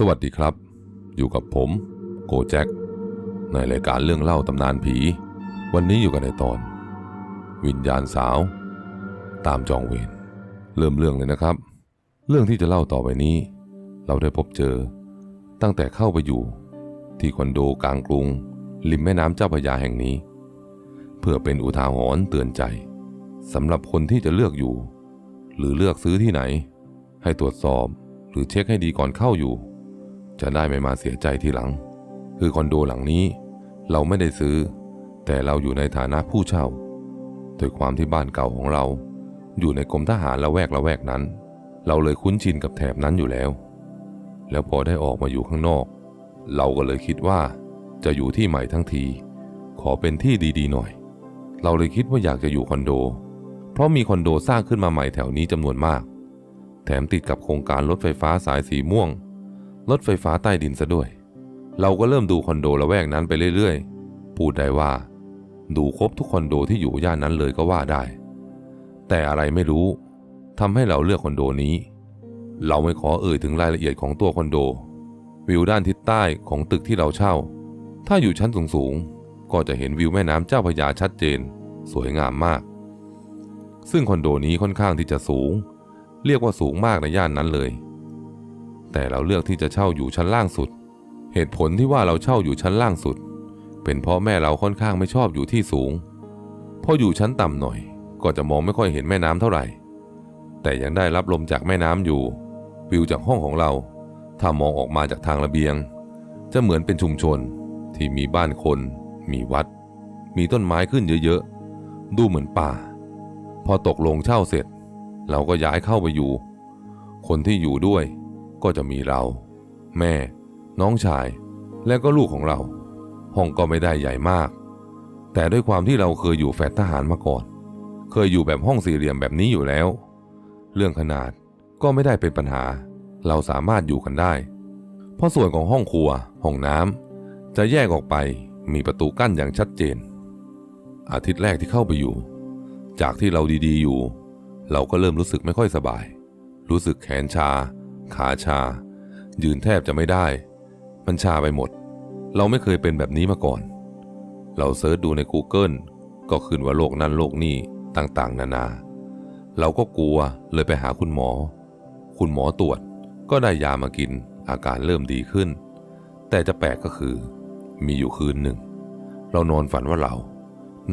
สวัสดีครับ อยู่กับผม โกแจ็คในรายการเรื่องเล่าตำนานผี วันนี้อยู่กันในตอน วิญญาณสาว ตามจองเวรเริ่มเรื่องเลยนะครับ เรื่องที่จะเล่าต่อไปนี้ เราได้พบเจอ ตั้งแต่เข้าไปอยู่ ที่คอนโดกลางกรุง ริมแม่น้ำเจ้าพระยาแห่งนี้ เพื่อเป็นอุทาหรณ์เตือนใจสำหรับคนที่จะเลือกอยู่ หรือเลือกซื้อที่ไหน ให้ตรวจสอบหรือเช็คให้ดีก่อนเข้าอยู่ จะได้ไม่มาเสียใจทีหลัง คือคอนโดหลังนี้ เราไม่ได้ซื้อ แต่เราอยู่ในฐานะผู้เช่า โดยความที่บ้านเก่าของเรา อยู่ในกรมทหารละแวกละแวกนั้น เราเลยคุ้นชินกับแถบนั้นอยู่แล้ว แล้วพอได้ออกมาอยู่ข้างนอก เราก็เลยคิดว่า จะอยู่ที่ใหม่ทั้งที ขอเป็นที่ดีๆหน่อย เราเลยคิดว่าอยากจะอยู่คอนโด เพราะมีคอนโดสร้างขึ้นมาใหม่แถวนี้จำนวนมาก แถมติดกับโครงการรถไฟฟ้าสายสีม่วง รถไฟฟ้าใต้ดินซะด้วย เราก็เริ่มดูคอนโดละแวกนั้นไปเรื่อยๆ พูดได้ว่า ดูครบทุกคอนโดที่อยู่ย่านนั้นเลยก็ว่าได้ แต่อะไรไม่รู้ทำให้เราเลือกคอนโดนี้ เราไม่ขอเอ่ยถึงรายละเอียดของตัวคอนโด วิวด้านทิศใต้ของตึกที่เราเช่า ถ้าอยู่ชั้นสูงๆ ก็จะเห็นวิวแม่น้ำเจ้าพระยาชัดเจน สวยงามมาก ซึ่งคอนโดนี้ค่อนข้างที่จะสูง เรียกว่าสูงมากในย่านนั้นเลย แต่เราเลือกที่จะเช่าอยู่ชั้นล่างสุด เหตุผลที่ว่าเราเช่าอยู่ชั้นล่างสุด เป็นเพราะแม่เราค่อนข้างไม่ชอบอยู่ที่สูงพออยู่ชั้นต่ำหน่อย ก็จะมองไม่ค่อยเห็นแม่น้ำเท่าไหร่ แต่ยังได้รับลมจากแม่น้ำอยู่ วิวจากห้องของเรา ถ้ามองออกมาจากทางระเบียง จะเหมือนเป็นชุมชนที่มีบ้านคน มีวัด มีต้นไม้ขึ้นเยอะๆ ดูเหมือนป่า พอตกลงเช่าเสร็จ เราก็ย้ายเข้าไปอยู่ คนที่อยู่ด้วย ก็จะมีเรา แม่ น้องชาย และก็ลูกของเรา ห้องก็ไม่ได้ใหญ่มาก แต่ด้วยความที่เราเคยอยู่แฟลตทหารมาก่อน เคยอยู่แบบห้องสี่เหลี่ยมแบบนี้อยู่แล้ว เรื่องขนาดก็ไม่ได้เป็นปัญหา เราสามารถอยู่กันได้ เพราะส่วนของห้องครัว ห้องน้ำจะแยกออกไปมีประตูกั้นอย่างชัดเจน อาทิตย์แรกที่เข้าไปอยู่ จากที่เราดีๆอยู่ เราก็เริ่มรู้สึกไม่ค่อยสบาย รู้สึกแขนชา ขาชา ยืนแทบจะไม่ได้ มันชาไปหมด เราไม่เคยเป็นแบบนี้มาก่อน เราเซิร์ชดูใน Google ก็ขึ้นว่าโรคนั้นโรคนี้ต่างๆ นานา เราก็กลัวเลยไปหาคุณหมอ คุณหมอตรวจก็ได้ยามากินอาการเริ่มดีขึ้น แต่จะแปลกก็คือ มีอยู่คืนหนึ่ง เรานอนฝันว่าเรา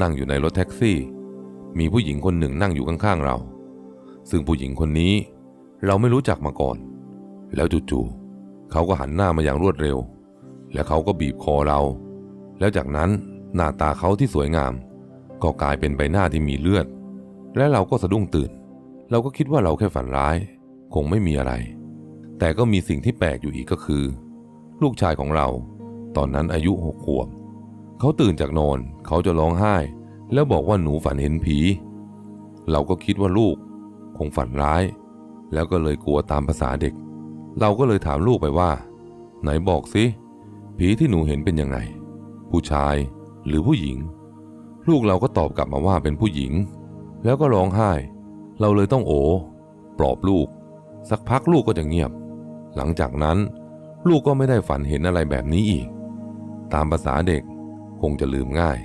นั่งอยู่ในรถแท็กซี่ มีผู้หญิงคนหนึ่งนั่งอยู่ข้างๆเรา ซึ่งผู้หญิงคนนี้เราไม่รู้จักมาก่อน แล้วจู่ๆเขาก็หันหน้ามาอย่างรวดเร็ว และเขาก็บีบคอเรา แล้วจากนั้นหน้าตาเขาที่สวยงาม ก็กลายเป็นใบหน้าที่มีเลือด และเราก็สะดุ้งตื่น เราก็คิดว่าเราแค่ฝันร้าย คงไม่มีอะไร แต่ก็มีสิ่งที่แปลกอยู่อีกก็คือ ลูกชายของเรา ตอนนั้นอายุหกขวบเขาตื่นจากนอนเขาจะร้องไห้ แล้วบอกว่าหนูฝันเห็นผี เราก็คิดว่าลูก คงฝันร้าย แล้วก็เลยกลัวตามภาษาเด็ก เราก็เลยถามลูกไปว่า ไหนบอกสิผีที่หนูเห็นเป็นยังไง ผู้ชายหรือผู้หญิง ลูกเราก็ตอบกลับมาว่าเป็นผู้หญิง แล้วก็ร้องไห้ เราเลยต้องโอปลอบลูก สักพักลูกก็จะเงียบ หลังจากนั้น ลูกก็ไม่ได้ฝันเห็นอะไรแบบนี้อีก ตามภาษาเด็กคงจะลืมง่าย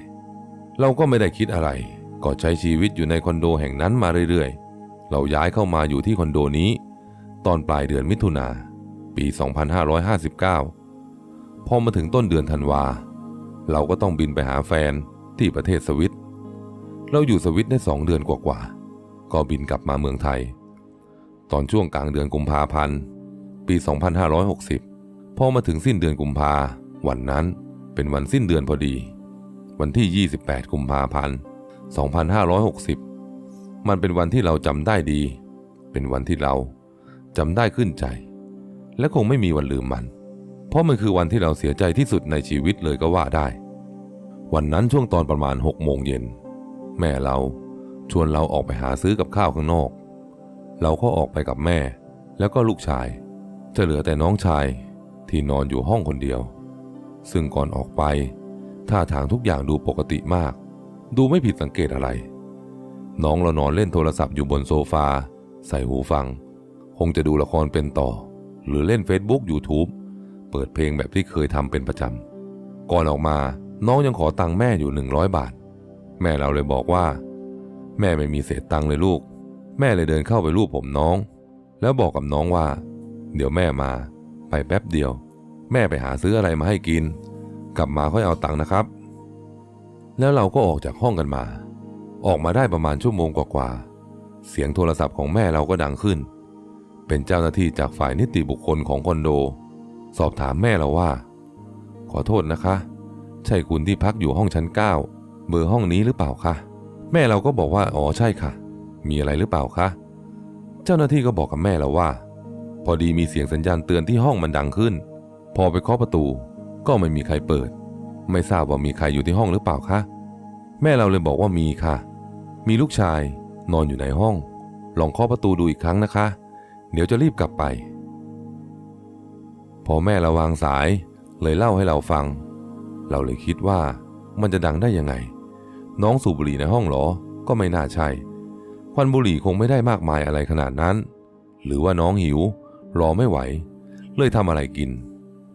เราก็ไม่ได้คิดอะไร ก็ใช้ชีวิตอยู่ในคอนโดแห่งนั้นมาเรื่อยๆ เราย้ายเข้ามาอยู่ที่คอนโดนี้ ตอนปลายเดือนมิถุนาปี 2559 พอมาถึงต้นเดือนธันวา เราก็ต้องบินไปหาแฟนที่ประเทศสวิต เราอยู่สวิตได้สองเดือนกว่าๆ ก็บินกลับมาเมืองไทย ตอนช่วงกลางเดือนกุมภาพันธ์ปี 2560 พอมาถึงสิ้นเดือนกุมภาวันนั้นเป็นวันสิ้นเดือนพอดี วันที่ 28 กุมภาพันธ์ 2560 มันเป็นวันที่เราจำได้ดี เป็นวันที่เรา จำได้ขึ้นใจ และคงไม่มีวันลืมมัน เพราะมันคือวันที่เราเสียใจที่สุดในชีวิตเลยก็ว่าได้ วันนั้นช่วงตอนประมาณ6โมงเย็น แม่เราชวนเราออกไปหาซื้อกับข้าวข้างนอก เราก็ออกไปกับแม่ แล้วก็ลูกชาย จะเหลือแต่น้องชายที่นอนอยู่ห้องคนเดียว ซึ่งก่อนออกไปท่าทางทุกอย่างดูปกติมาก ดูไม่ผิดสังเกตอะไร น้องเรานอนเล่นโทรศัพท์อยู่บนโซฟา ใส่หูฟัง คงจะดูละครเป็นต่อ หรือเล่น Facebook YouTube เปิดเพลงแบบที่เคยทำเป็นประจำ ก่อนออกมาน้องยังขอตังค์แม่อยู่หนึ่งร้อยบาท แม่เราเลยบอกว่า แม่ไม่มีเศษตังค์เลยลูก แม่เลยเดินเข้าไปรูปผมน้อง แล้วบอกกับน้องว่า เดี๋ยวแม่มาไปแป๊บเดียว แม่ไปหาซื้ออะไรมาให้กิน กลับมาค่อยเอาตังค์นะครับ แล้วเราก็ออกจากห้องกันมา ออกมาได้ประมาณชั่วโมงกว่าๆเสียงโทรศัพท์ของแม่เราก็ดังขึ้น เป็นเจ้าหน้าที่จากฝ่ายนิติบุคคลของคอนโด สอบถามแม่เราว่า ขอโทษนะคะ ใช่คุณที่พักอยู่ห้องชั้น 9 เบอร์ห้องนี้หรือเปล่าคะแม่เราก็บอกว่าอ๋อใช่ค่ะ มีอะไรหรือเปล่าคะเจ้าหน้าที่ก็บอกกับแม่เราว่า พอดีมีเสียงสัญญาณเตือนที่ห้องมันดังขึ้น พอไปเคาะประตู ก็ไม่มีใครเปิด ไม่ทราบว่ามีใครอยู่ที่ห้องหรือเปล่าคะแม่เราเลยบอกว่ามีค่ะ มีลูกชายนอนอยู่ในห้อง ลองเคาะประตูดูอีกครั้งนะคะ เดี๋ยวจะรีบกลับไป พอแม่เราวางสายเลยเล่าให้เราฟัง เราเลยคิดว่ามันจะดังได้ยังไง น้องสูบบุหรี่ในห้องเหรอ ก็ไม่น่าใช่ควันบุหรี่คงไม่ได้มากมายอะไรขนาดนั้น หรือว่าน้องหิว รอไม่ไหว เลยทำอะไรกิน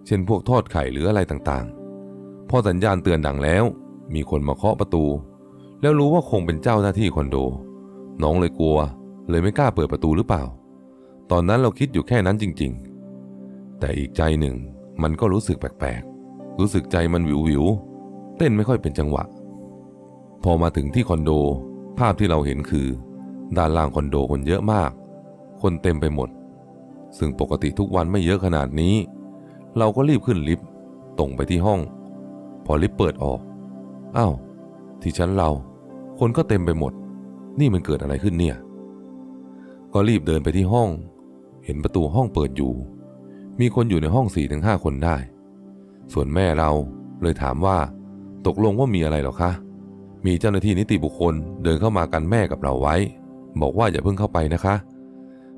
เช่นพวกทอดไข่หรืออะไรต่างๆ พอสัญญาณเตือนดังแล้ว มีคนมาเคาะประตู แล้วรู้ว่าคงเป็นเจ้าหน้าที่คอนโด น้องเลยกลัว เลยไม่กล้าเปิดประตูหรือเปล่า ตอนนั้นเราคิดอยู่แค่นั้นจริง ๆ แต่อีกใจหนึ่งมันก็รู้สึกแปลกๆ รู้สึกใจมันวิววิวเต้นไม่ค่อยเป็นจังหวะ พอมาถึงที่คอนโด ภาพที่เราเห็นคือ ด้านล่างคอนโดคนเยอะมาก คนเต็มไปหมด ซึ่งปกติทุกวันไม่เยอะขนาดนี้ เราก็รีบขึ้นลิฟต์ตรงไปที่ห้อง พอลิฟต์เปิดออกอ้าวที่ชั้นเรา คนก็เต็มไปหมด นี่มันเกิดอะไรขึ้นเนี่ย ก็รีบเดินไปที่ห้อง เห็นประตูห้องเปิดอยู่ มีคนอยู่ในห้อง4ี่ถึงห้าคนได้ ส่วนแม่เราเลยถามว่า ตกลงว่ามีอะไรหรอคะ มีเจ้าหน้าที่นิติบุคคลเดินเข้ามากันแม่กับเราไว้ บอกว่าอย่าเพิ่งเข้าไปนะคะ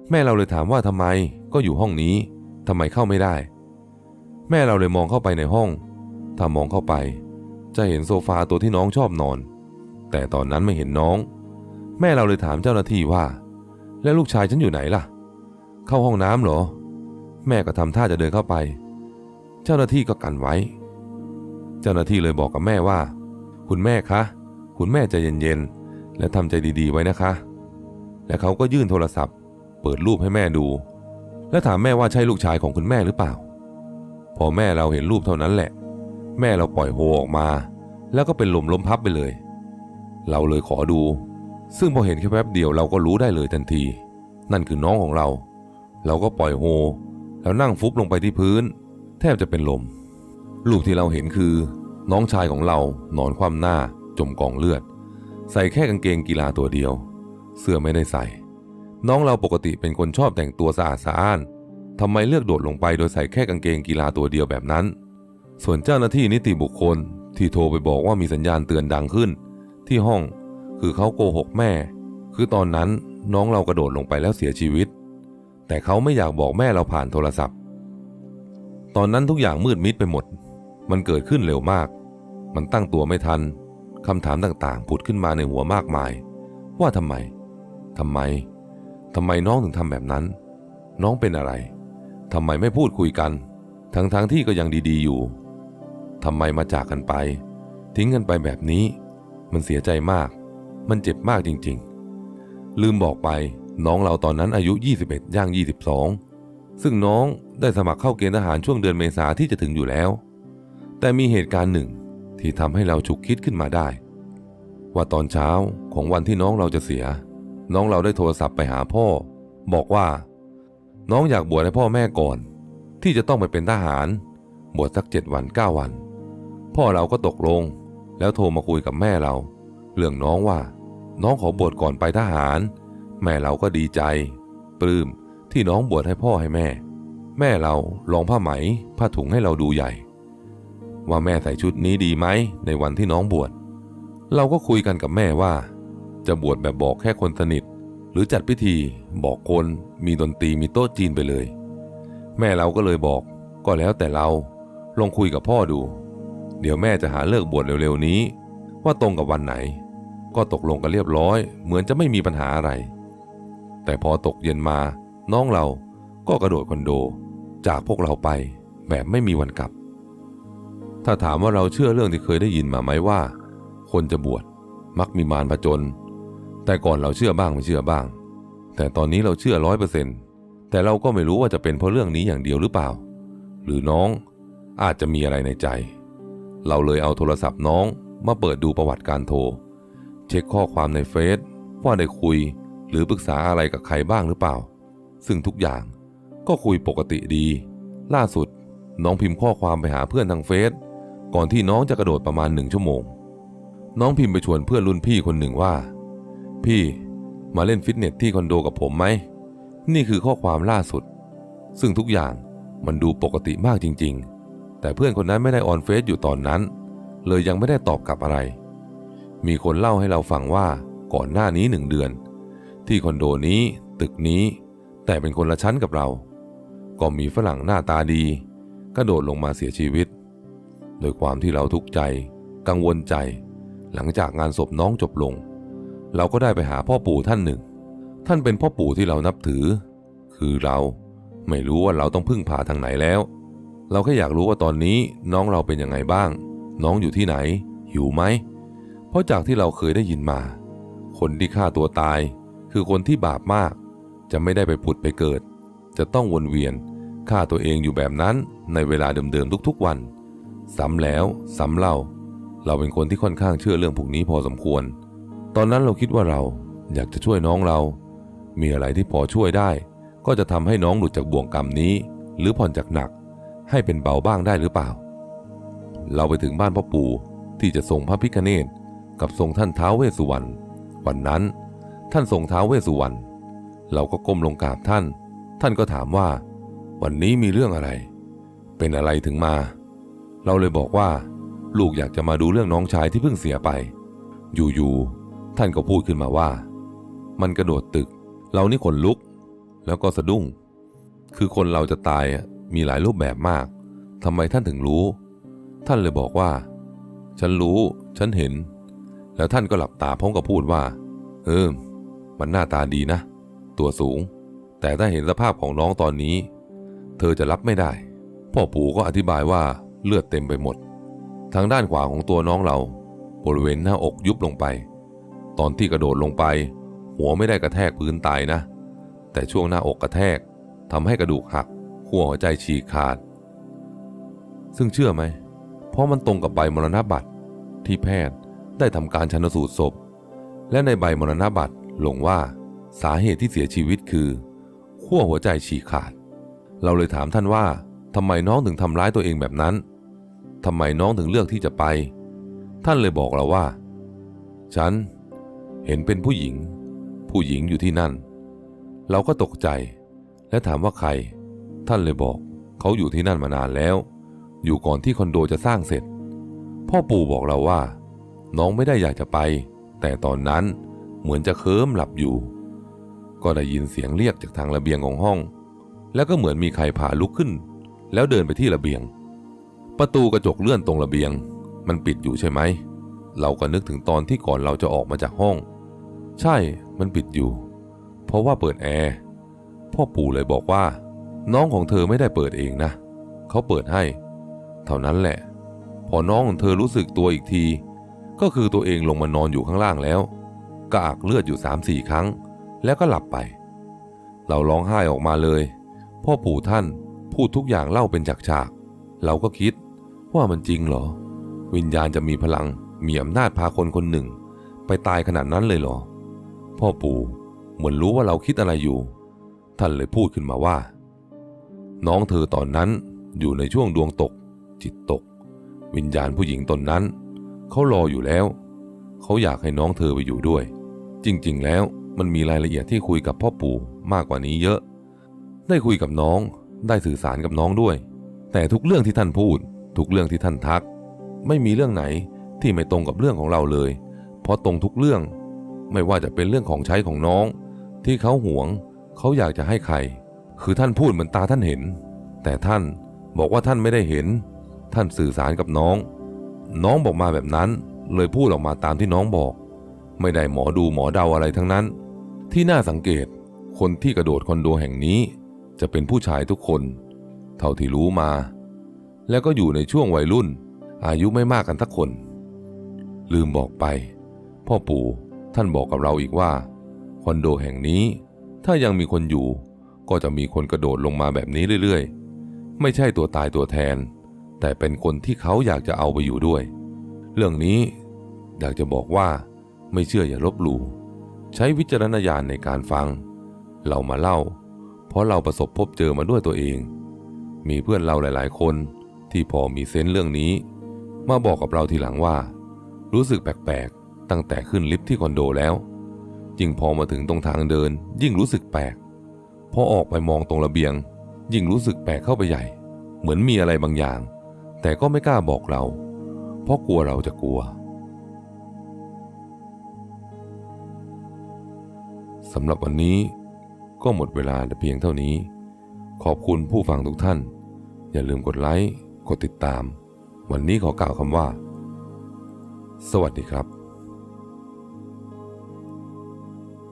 แม่เราเลยถามว่าทำไมก็อยู่ห้องนี้ทำไมเข้าไม่ได้ แม่เราเลยมองเข้าไปในห้อง ถ้ามองเข้าไป จะเห็นโซฟาตัวที่น้องชอบนอน แต่ตอนนั้นไม่เห็นน้อง แม่เราเลยถามเจ้าหน้าที่ว่า แล้วลูกชายฉันอยู่ไหนล่ะ เข้าห้องน้ำเหรอ แม่ก็ทำท่าจะเดินเข้าไป เจ้าหน้าที่ก็กันไว้ เจ้าหน้าที่เลยบอกกับแม่ว่า คุณแม่คะ คุณแม่ใจเย็นๆ และทำใจดีๆ ไว้นะคะ และเขาก็ยื่นโทรศัพท์ เปิดรูปให้แม่ดู และถามแม่ว่าใช่ลูกชายของคุณแม่หรือเปล่า พอแม่เราเห็นรูปเท่านั้นแหละ แม่เราปล่อยโฮออกมา แล้วก็เป็นลมล้มพับไปเลย เราเลยขอดู ซึ่งพอเห็นแค่แป๊บเดียวเราก็รู้ได้เลยทันที นั่นคือน้องของเรา เราก็ปล่อยโฮ แล้วนั่งฟุบลงไปที่พื้น แทบจะเป็นลม รูปที่เราเห็นคือ น้องชายของเรานอนคว่ำหน้า จมกองเลือด ใส่แค่กางเกงกีฬาตัวเดียว เสื้อไม่ได้ใส่ น้องเราปกติเป็นคนชอบแต่งตัวสะอาดสะอ้านทำไมเลือกโดดลงไปโดยใส่แค่กางเกงกีฬาตัวเดียวแบบนั้น ส่วนเจ้าหน้าที่นิติบุคคลที่โทรไปบอกว่ามีสัญญาณเตือนดังขึ้น ที่ห้องคือเขาโกหกแม่ คือตอนนั้นน้องเรากระโดดลงไปแล้วเสียชีวิต แต่เขาไม่อยากบอกแม่เราผ่านโทรศัพท์ ตอนนั้นทุกอย่างมืดมิดไปหมด มันเกิดขึ้นเร็วมาก มันตั้งตัวไม่ทันคำถามต่างๆผุดขึ้นมาในหัวมากมาย ว่าทำไมทำไมทำไมน้องถึงทำแบบนั้น น้องเป็นอะไรทำไมไม่พูดคุยกัน ทั้งๆทที่ก็ยังดีๆอยู่ทำไมมาจากกันไป ทิ้งกันไปแบบนี้ มันเสียใจมาก มันเจ็บมากจริงๆ ลืมบอกไป น้องเราตอนนั้นอายุ 21 ย่าง 22 ซึ่งน้องได้สมัครเข้าเกณฑ์ทหารช่วงเดือนเมษาที่จะถึงอยู่แล้ว แต่มีเหตุการณ์หนึ่งที่ทำให้เราฉุกคิดขึ้นมาได้ ว่าตอนเช้าของวันที่น้องเราจะเสีย น้องเราได้โทรศัพท์ไปหาพ่อ บอกว่า น้องอยากบวชให้พ่อแม่ก่อน ที่จะต้องไปเป็นทหาร บวชสักเจ็ดวันเก้าวัน พ่อเราก็ตกลง แล้วโทรมาคุยกับแม่เรา เรื่องน้องว่า น้องขอบวชก่อนไปทหาร แม่เราก็ดีใจ ปลื้มที่น้องบวชให้พ่อให้แม่ แม่เราลองผ้าไหม ผ้าถุงให้เราดูใหญ่ ว่าแม่ใส่ชุดนี้ดีไหมในวันที่น้องบวช เราก็คุยกันกับแม่ว่า จะบวชแบบบอกแค่คนสนิท หรือจัดพิธีบอกคนมีดนตรีมีโต๊ะจีนไปเลย แม่เราก็เลยบอก ก็แล้วแต่เราลองคุยกับพ่อดู เดี๋ยวแม่จะหาเลิกบวชเร็วๆนี้ ว่าตรงกับวันไหน ก็ตกลงกันเรียบร้อย เหมือนจะไม่มีปัญหาอะไร แต่พอตกเย็นมาน้องเราก็กระโดดคอนโด จากพวกเราไปแบบไม่มีวันกลับ ถ้าถามว่าเราเชื่อเรื่องที่เคยได้ยินมาไหมว่า คนจะบวชมักมีมารผจญแต่ก่อนเราเชื่อบ้างไม่เชื่อบ้าง แต่ตอนนี้เราเชื่อร้อยเปอร์เซ็นต์แต่เราก็ไม่รู้ว่าจะเป็นเพราะเรื่องนี้อย่างเดียวหรือเปล่า หรือน้องอาจจะมีอะไรในใจ เราเลยเอาโทรศัพท์น้องมาเปิดดูประวัติการโทร เช็คข้อความในเฟซว่าได้คุย หรือปรึกษาอะไรกับใครบ้างหรือเปล่า ซึ่งทุกอย่างก็คุยปกติดี ล่าสุดน้องพิมพ์ข้อความไปหาเพื่อนทางเฟซก่อนที่น้องจะกระโดดประมาณหนึ่งชั่วโมง น้องพิมพ์ไปชวนเพื่อนรุ่นพี่คนหนึ่งว่า พี่มาเล่นฟิตเนสที่คอนโดกับผมไหม นี่คือข้อความล่าสุด ซึ่งทุกอย่างมันดูปกติมากจริง ๆ แต่เพื่อนคนนั้นไม่ได้ออนเฟซอยู่ตอนนั้น เลยยังไม่ได้ตอบกลับอะไร มีคนเล่าให้เราฟังว่าก่อนหน้านี้หนึ่งเดือน ที่คอนโดนี้ตึกนี้ แต่เป็นคนละชั้นกับเรา ก็มีฝรั่งหน้าตาดี กระโดดลงมาเสียชีวิต โดยความที่เราทุกข์ใจ กังวลใจ หลังจากงานศพน้องจบลง เราก็ได้ไปหาพ่อปู่ท่านหนึ่ง ท่านเป็นพ่อปู่ที่เรานับถือ คือเราไม่รู้ว่าเราต้องพึ่งพาทางไหนแล้ว เราแค่อยากรู้ว่าตอนนี้น้องเราเป็นยังไงบ้าง น้องอยู่ที่ไหน หิวไหม เพราะจากที่เราเคยได้ยินมา คนที่ฆ่าตัวตาย คือคนที่บาปมาก จะไม่ได้ไปผุดไปเกิด จะต้องวนเวียนฆ่าตัวเองอยู่แบบนั้นในเวลาเดิมๆทุกๆวัน ซ้ำแล้วซ้ำเล่า เราเป็นคนที่ค่อนข้างเชื่อเรื่องพวกนี้พอสมควร ตอนนั้นเราคิดว่าเราอยากจะช่วยน้องเรา มีอะไรที่พอช่วยได้ ก็จะทำให้น้องหลุดจากบ่วงกรรมนี้ หรือผ่อนจากหนัก ให้เป็นเบาบ้างได้หรือเปล่า เราไปถึงบ้านพ่อปู่ที่จะส่งพระพิคเนตกับทรงท่านท้าวเวสสุวรรณวันนั้น ท่านทรงท้าวเวสุวรรณเราก็ก้มลงกราบท่าน ท่านก็ถามว่า วันนี้มีเรื่องอะไร เป็นอะไรถึงมา เราเลยบอกว่า ลูกอยากจะมาดูเรื่องน้องชายที่เพิ่งเสียไป อยู่ๆท่านก็พูดขึ้นมาว่า มันกระโดดตึก เรานี่ขนลุก แล้วก็สะดุ้ง คือคนเราจะตายมีหลายรูปแบบมากทำไมท่านถึงรู้ ท่านเลยบอกว่า ฉันรู้ ฉันเห็น แล้วท่านก็หลับตาพร้อมกับพูดว่า เออ มันหน้าตาดีนะ ตัวสูง แต่ถ้าเห็นสภาพของน้องตอนนี้ เธอจะรับไม่ได้ พ่อปู่ก็อธิบายว่าเลือดเต็มไปหมด ทางด้านขวาของตัวน้องเรา บริเวณหน้าอกยุบลงไป ตอนที่กระโดดลงไป หัวไม่ได้กระแทกพื้นตายนะ แต่ช่วงหน้าอกกระแทกทำให้กระดูกหักขั้วหัวใจฉีกขาด ซึ่งเชื่อไหม เพราะมันตรงกับใบมรณบัตรที่แพทย์ได้ทำการชันสูตรศพ และในใบมรณบัตร ลงว่าสาเหตุที่เสียชีวิตคือขั้วหัวใจฉีกขาด เราเลยถามท่านว่าทำไมน้องถึงทำร้ายตัวเองแบบนั้นทำไมน้องถึงเลือกที่จะไป ท่านเลยบอกเราว่า ฉันเห็นเป็นผู้หญิง ผู้หญิงอยู่ที่นั่น เราก็ตกใจ และถามว่าใคร ท่านเลยบอกเขาอยู่ที่นั่นมานานแล้ว อยู่ก่อนที่คอนโดจะสร้างเสร็จ พ่อปู่บอกเราว่า น้องไม่ได้อยากจะไป แต่ตอนนั้น เหมือนจะเคิมหลับอยู่ ก็ได้ยินเสียงเรียกจากทางระเบียงของห้อง แล้วก็เหมือนมีใครพาลุกขึ้น แล้วเดินไปที่ระเบียง ประตูกระจกเลื่อนตรงระเบียง มันปิดอยู่ใช่ไหม เราก็นึกถึงตอนที่ก่อนเราจะออกมาจากห้อง ใช่มันปิดอยู่ เพราะว่าเปิดแอร์พ่อปู่เลยบอกว่า น้องของเธอไม่ได้เปิดเองนะ เขาเปิดให้ เท่านั้นแหละ พอน้องของเธอรู้สึกตัวอีกที ก็คือตัวเองลงมานอนอยู่ข้างล่างแล้ว กระอักเลือดอยู่สามสี่ครั้ง แล้วก็หลับไป เราร้องไห้ออกมาเลย พ่อปู่ท่านพูดทุกอย่างเล่าเป็นฉากๆเราก็คิดว่ามันจริงเหรอ วิญญาณจะมีพลังมีอำนาจพาคนคนหนึ่ง ไปตายขนาดนั้นเลยเหรอ พ่อปู่เหมือนรู้ว่าเราคิดอะไรอยู่ ท่านเลยพูดขึ้นมาว่า น้องเธอตอนนั้นอยู่ในช่วงดวงตก จิตตก วิญญาณผู้หญิงตนนั้นเขารออยู่แล้ว เขาอยากให้น้องเธอไปอยู่ด้วย จริงๆ แล้วมันมีรายละเอียดที่คุยกับพ่อปู่มากกว่านี้เยอะ ได้คุยกับน้อง ได้สื่อสารกับน้องด้วย แต่ทุกเรื่องที่ท่านพูด ทุกเรื่องที่ท่านทัก ไม่มีเรื่องไหนที่ไม่ตรงกับเรื่องของเราเลย เพราะตรงทุกเรื่อง ไม่ว่าจะเป็นเรื่องของใช้ของน้อง ที่เขาหวง เขาอยากจะให้ใคร คือท่านพูดเหมือนตาท่านเห็น แต่ท่านบอกว่าท่านไม่ได้เห็น ท่านสื่อสารกับน้อง น้องบอกมาแบบนั้น เลยพูดออกมาตามที่น้องบอก ไม่ได้หมอดูหมอเดาอะไรทั้งนั้น ที่น่าสังเกตคนที่กระโดดคอนโดแห่งนี้ จะเป็นผู้ชายทุกคน เท่าที่รู้มา แล้วก็อยู่ในช่วงวัยรุ่น อายุไม่มากกันทักคน ลืมบอกไป พ่อปู่ท่านบอกกับเราอีกว่า คอนโดแห่งนี้ ถ้ายังมีคนอยู่ ก็จะมีคนกระโดดลงมาแบบนี้เรื่อยๆ ไม่ใช่ตัวตายตัวแทน แต่เป็นคนที่เขาอยากจะเอาไปอยู่ด้วย เรื่องนี้อยากจะบอกว่าไม่เชื่ออย่าลบหลู่ใช้วิจารณญาณในการฟัง เรามาเล่า เพราะเราประสบพบเจอมาด้วยตัวเอง มีเพื่อนเราหลาย ๆ คนที่พอมีเซนส์เรื่องนี้ มาบอกกับเราทีหลังว่า รู้สึกแปลก ๆ ตั้งแต่ขึ้นลิฟต์ที่คอนโดแล้วยิ่งพอมาถึงตรงทางเดิน ยิ่งรู้สึกแปลกพอออกไปมองตรงระเบียง ยิ่งรู้สึกแปลกเข้าไปใหญ่ เหมือนมีอะไรบางอย่าง แต่ก็ไม่กล้าบอกเรา เพราะกลัวเราจะกลัวสำหรับวันนี้ก็หมดเวลาแต่เพียงเท่านี้ ขอบคุณผู้ฟังทุกท่าน อย่าลืมกดไลค์ กดติดตาม วันนี้ขอกล่าวคำว่า สวัสดีครับ